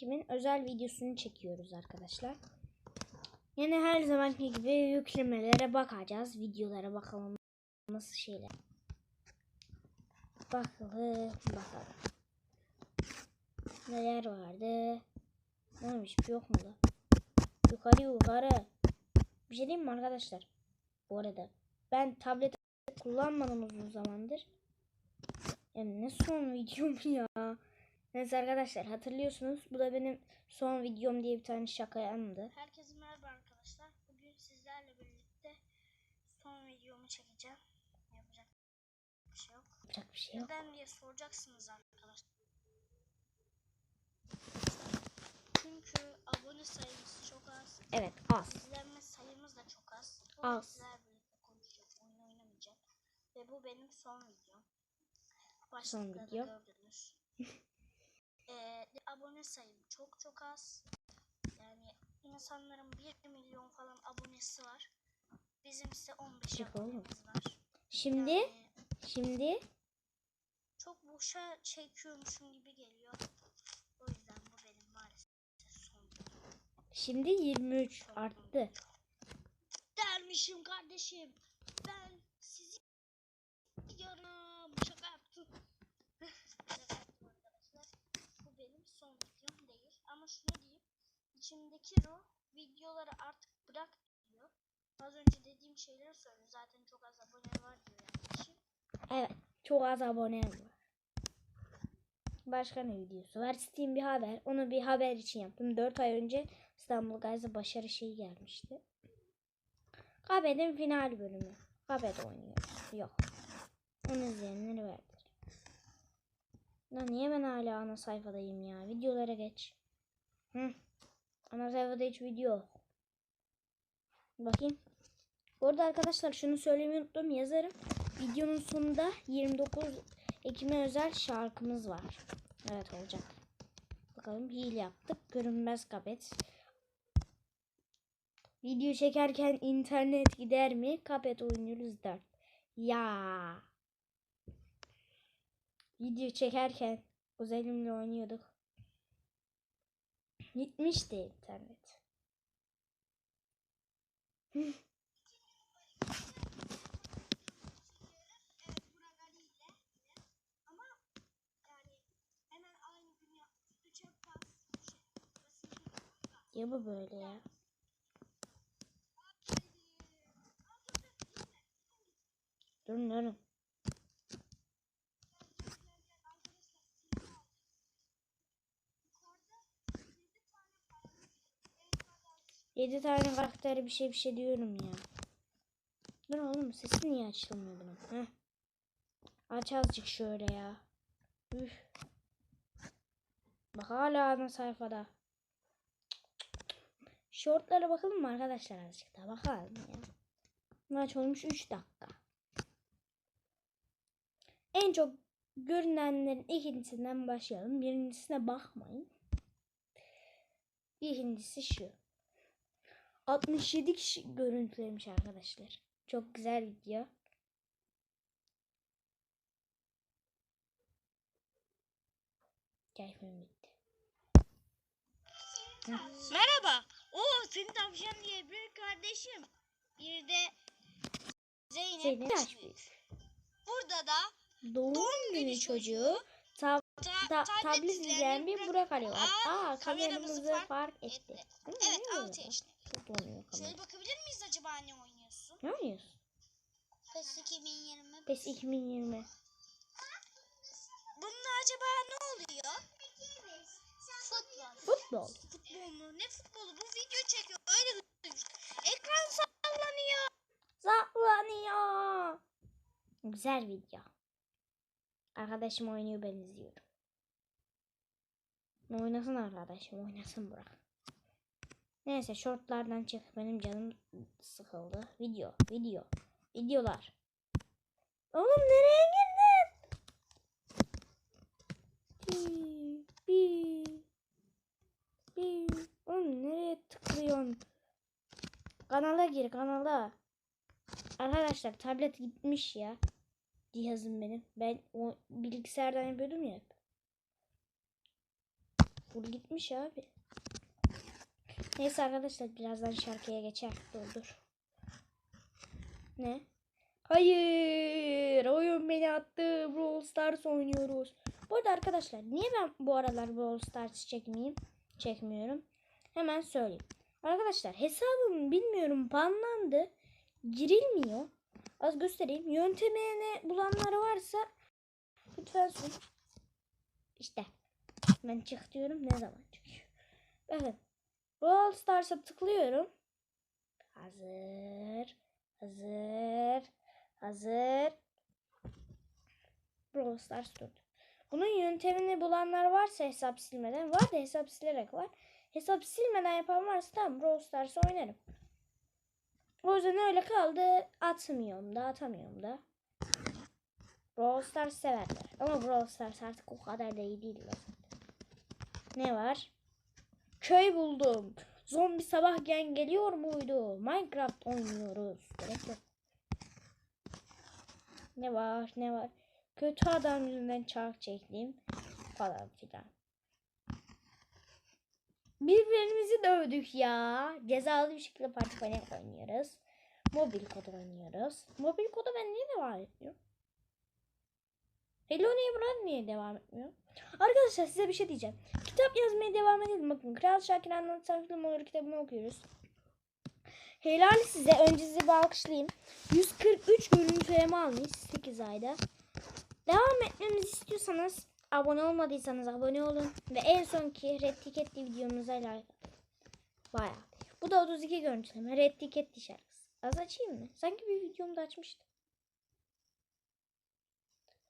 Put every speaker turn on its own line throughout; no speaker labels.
çekimin özel videosunu çekiyoruz arkadaşlar. Yine her zamanki gibi yüklemelere bakacağız. Videolara bakalım nasıl şeyler. Bakalım bakalım. Neler vardı? Neymiş yok mu da? Yukarı yukarı. Bir şey diyeyim mi arkadaşlar? Bu arada ben tablet kullanmadım uzun zamandır. Yani ne son videom ya. Neyse arkadaşlar hatırlıyorsunuz. Bu da benim son videom diye bir tane şaka yandı.
Herkese merhaba arkadaşlar. Bugün sizlerle birlikte son videomu çekeceğim. Yapacak bir şey yok.
Yapacak bir şey yok.
Neden diye soracaksınız arkadaşlar. Çünkü abone sayımız çok az.
Evet az.
İzlenme sayımız da çok az. Bugün
Az.
sizlerle birlikte konuşacağız. Oyun oynamayacağım. Ve bu benim son videom. Başlıkta da
video.
gördünüz. Ee, abone sayım çok çok az. Yani insanların 1 milyon falan abonesi var. Bizim ise 15
Çık
abonemiz var.
Şimdi
Yani
şimdi
çok boşa çekiyormuşum gibi geliyor. O yüzden bu benim maalesef son
şimdi 23 arttı.
Dermişim kardeşim. Ben sizi diyorum. Şaka yaptım. Şaka yaptım arkadaşlar. Bu benim son videom değil. Ama şunu diyeyim. İçimdeki ruh videoları artık bırak diyor. Az önce dediğim şeyleri söylüyor. Zaten çok az abone var diyor yani.
Evet çok az abone var. Başka ne videosu var? Steam bir haber. Onu bir haber için yaptım. 4 ay önce İstanbul Gazi başarı şeyi gelmişti. Kabed'in final bölümü. Kabed oynuyor. Yok. Onu izleyenleri verdir. Lan niye ben hala ana sayfadayım ya? Videolara geç. Hı. Ana sayfada hiç video yok. Bakayım. Bu arada arkadaşlar şunu söylemeyi unuttum. Yazarım. Videonun sonunda 29 Ekim'e özel şarkımız var. Evet olacak. Bakalım hile yaptık. Görünmez kapet. Video çekerken internet gider mi? Kapet oynuyoruz 4. Ya. Video çekerken özelimle oynuyorduk. Gitmişti internet. ya bu böyle ya. Dönüyorum. 7 tane karakteri bir şey bir şey diyorum ya. Dur oğlum sesi niye açılmıyor bunun? Heh. Aç azıcık şöyle ya. Üf. Bak hala ana sayfada. Şortlara bakalım mı arkadaşlar azıcık daha bakalım ya. Maç olmuş 3 dakika. En çok görünenlerin ikincisinden başlayalım. Birincisine bakmayın. İkincisi şu. 67 kişi görüntülemiş arkadaşlar. Çok güzel video. Keyfim bitti.
Merhaba. O senin tavşan diye bir kardeşim. Bir de Zeynep.
Zeynep.
Burada da
Doğum, günü çocuğu
ta-
ta
tablet
izleyen bir Burak Ali var.
Aa, kameramızı fark etti.
etti.
Evet
niye
6
böyle?
yaşında.
Çok donuyor kamera.
Şöyle bakabilir miyiz acaba ne oynuyorsun?
Ne oynuyorsun?
PES 2020.
PES 2020.
Bununla acaba ne oluyor? Futbol.
Futbol.
Futbol mu? Ne futbolu? Bu video çekiyor. Öyle. Ekran sallanıyor.
Saklanıyor. Güzel video. Arkadaşım oynuyor ben izliyorum. Oynasın arkadaşım oynasın Burak. Neyse shortlardan çık benim canım sıkıldı. Video video videolar. Oğlum nereye girdin? Bi, bi, bi. Oğlum nereye tıklıyorsun? Kanala gir kanala. Arkadaşlar tablet gitmiş ya. Cihazım benim. Ben o bilgisayardan yapıyordum ya. Full gitmiş abi. Neyse arkadaşlar birazdan şarkıya geçer. Dur dur. Ne? Hayır. Oyun beni attı. Brawl Stars oynuyoruz. Bu arada arkadaşlar niye ben bu aralar Brawl Stars çekmeyeyim? Çekmiyorum. Hemen söyleyeyim. Arkadaşlar hesabım bilmiyorum banlandı. Girilmiyor. Az göstereyim. Yöntemini bulanlar varsa lütfen sorun. İşte. Ben çık diyorum. Ne zaman çıkıyor? Bakın. Brawl Stars'a tıklıyorum. Hazır. Hazır. Hazır. Brawl Stars durdu. Bunun yöntemini bulanlar varsa hesap silmeden var da hesap silerek var. Hesap silmeden yapan varsa tamam Brawl Stars oynarım. O yüzden öyle kaldı. Atmıyorum da atamıyorum da. Brawl Stars severler. Ama Brawl Stars artık o kadar da iyi değil. zaten. Ne var? Köy buldum. Zombi sabahken geliyor muydu? Minecraft oynuyoruz. Gerek yok. Ne var ne var? Kötü adam yüzünden çark çektim. Falan filan. Birbirimizi dövdük ya. Cezalı bir şekilde parti oynuyoruz. Mobil kod oynuyoruz. Mobil kodu ben niye devam etmiyorum? Hello Neighbor'dan niye devam etmiyor? Arkadaşlar size bir şey diyeceğim. Kitap yazmaya devam edelim. Bakın Kral Şakir Anlatan Film Olur kitabını okuyoruz. Helal size. Önce sizi bir alkışlayayım. 143 görüntüleme almış 8 ayda. Devam etmemizi istiyorsanız abone olmadıysanız abone olun. Ve en sonki Red Ticket'li videomuza like atın. Bayağı. Bu da 32 görüntüleme. Red Ticket'li şarkısı. Az açayım mı? Sanki bir videomda açmıştım.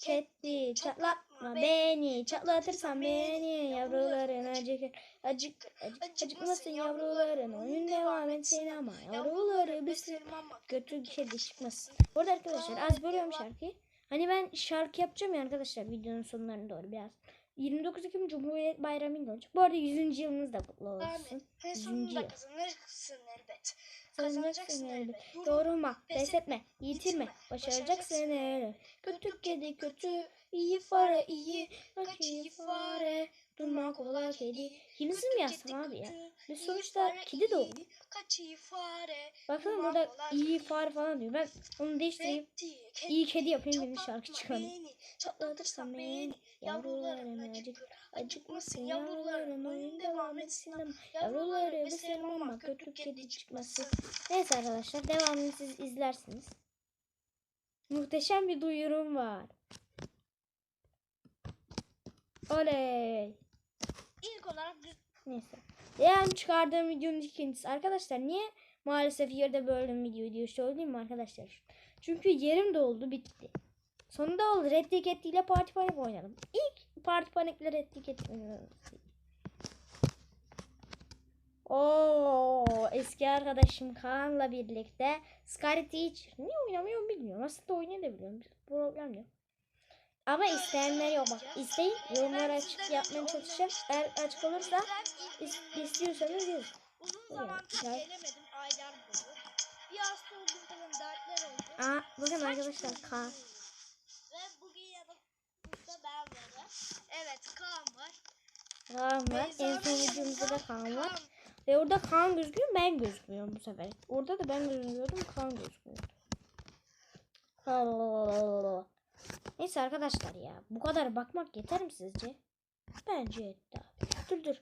Ketti çatlatma beni çatlatırsan beni yavruların acıkır acık acık acıkmasın yavruların oyun devam etsin ama yavruları ama kötü kedi çıkmasın. Bu arada arkadaşlar az bölüyorum şarkıyı. Hani ben şarkı yapacağım ya arkadaşlar videonun sonlarına doğru biraz. 29 Ekim Cumhuriyet Bayramı'nda olacak. Bu arada 100. yılınız da kutlu olsun.
Amin.
Yüzüncü
sonunda kazanırsın elbet.
Kazanacaksın.
Durma.
Yorulma,
pes
etme, yitirme. Başaracaksın elbet. Kötü kedi kötü, iyi fare iyi. Kaç iyi fare, durma kolay kedi. Kimisi mi yazsam abi ya? Biz sonuçta kedi de
fare.
Baksana burada iyi
kedi.
fare falan diyor. Ben onu değiştireyim. İyi kedi yapayım bir de
çatlatma
şarkı çıkarım.
beni, Çatlatırsan beni.
Yavrularım acık. acıkmasın yavrularım oyun devam etsin ama yavruları beslerim ama kötü kedi çıkmasın. Neyse arkadaşlar devamını siz izlersiniz. Muhteşem bir duyurum var. Oley.
İlk olarak
Neyse. Yani çıkardığım videonun ikincisi. Arkadaşlar niye maalesef yerde böldüm videoyu diyor söyleyeyim mi arkadaşlar? Çünkü yerim doldu bitti. Sonunda oldu. Red Ticket ile Party Panic oynadım. İlk Party Panic ile Red Ticket oynadım. Eski arkadaşım Kaan'la birlikte Sky Teacher. Niye oynamıyorum bilmiyorum. Aslında oynayabiliyorum. Problem yok. Ama isteyenler yok bak. İsteyin yorumlara açık yapmaya çalışacağım. Eğer açık olursa is- istiyorsanız yazın.
Uzun zamandır gelemedim aylar boyu. Bir hasta oldum falan dertler oldu.
Aa, bakın arkadaşlar. Kaan.
Ve bugün yanımda ben varım. Evet Kaan var.
Kaan var. En son videomuzda da Kaan var. Ve orada Kaan gözüküyor ben gözükmüyorum bu sefer. Orada da ben gözüküyordum Kaan gözükmüyordu. Allah. Neyse arkadaşlar ya bu kadar bakmak yeter mi sizce? Bence yetti. Dur dur.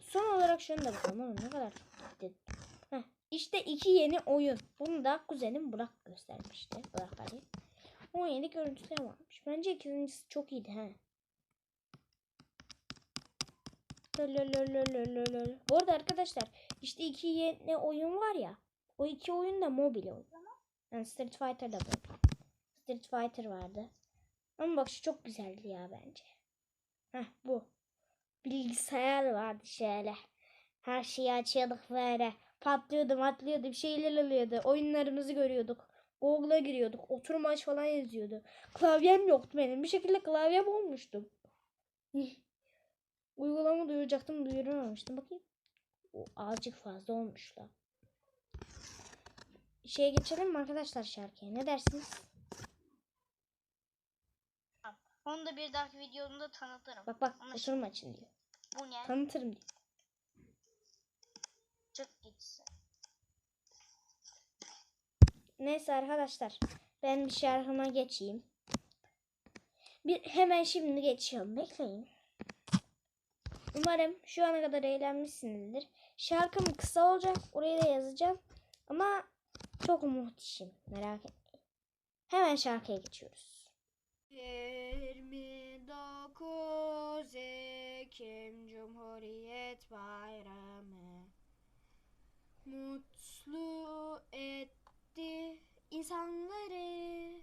Son olarak şunu da bakalım oğlum ne kadar gitti. İşte iki yeni oyun. Bunu da kuzenim Burak göstermişti. Burak Ali. 17 görüntüleme varmış. Bence ikincisi çok iyiydi he. Lol. Bu arada arkadaşlar işte iki yeni oyun var ya. O iki oyun da mobil oyun. Yani Street Fighter da böyle. Street Fighter vardı. Ama bak şu çok güzeldi ya bence. Heh bu. Bilgisayar vardı şöyle. Her şeyi açıyorduk böyle. Patlıyordu matlıyordu bir şeyler oluyordu. Oyunlarımızı görüyorduk. Google'a giriyorduk. Oturmaç falan yazıyordu. Klavyem yoktu benim. Bir şekilde klavyem olmuştum. Uygulama duyuracaktım duyuramamıştım. Bakayım. O azıcık fazla olmuş da. Şeye geçelim mi arkadaşlar şarkıya? Ne dersiniz?
Onu da bir dahaki videomda tanıtırım.
Bak bak
Ama
oturma için diyor.
Bu ne?
Tanıtırım diyor.
Çık gitsin.
Neyse arkadaşlar. Ben bir şarkıma geçeyim. Bir hemen şimdi geçiyorum. Bekleyin. Umarım şu ana kadar eğlenmişsinizdir. Şarkım kısa olacak. Oraya da yazacağım. Ama çok muhteşem. Merak etmeyin. Hemen şarkıya geçiyoruz. 29 Ekim Cumhuriyet Bayramı. Mutlu etti insanları.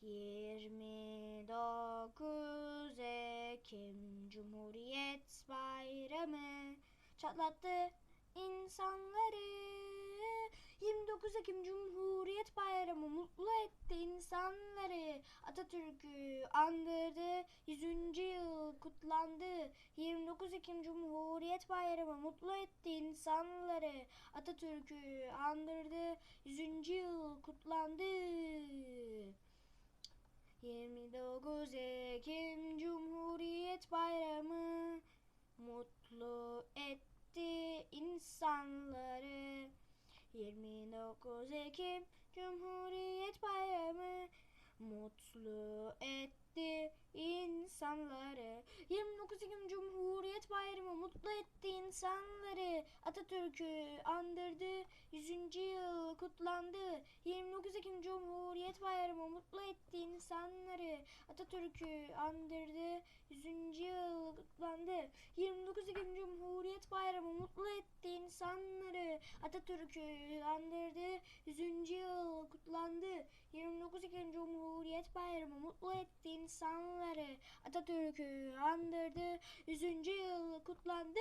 29 Ekim Cumhuriyet Bayramı. Çatlattı insanları. 29 Ekim Cumhuriyet Bayramı Atatürk'ü andırdı 100. yıl kutlandı 29 Ekim Cumhuriyet Bayramı mutlu etti insanları Atatürk'ü andırdı 100. yıl kutlandı 29 Ekim Cumhuriyet Bayramı mutlu etti insanları 29 Ekim Cumhuriyet Bayramı mutlu etti insanları 29 Ekim Cumhuriyet Bayramı mutlu etti insanları Atatürk'ü andırdı 100. yıl kutlandı 29 Ekim Cumhuriyet Bayramı mutlu etti insanları Atatürk'ü andırdı 100. yıl kutlandı 29 Ekim Cumhuriyet Bayramı mutlu etti insanları Atatürk'ü andırdı 100. yıl kutlandı 29 Ekim Cumhuriyet Bayramı mutlu etti insanları Atatürk'ü andırdı 100. yıl kutlandı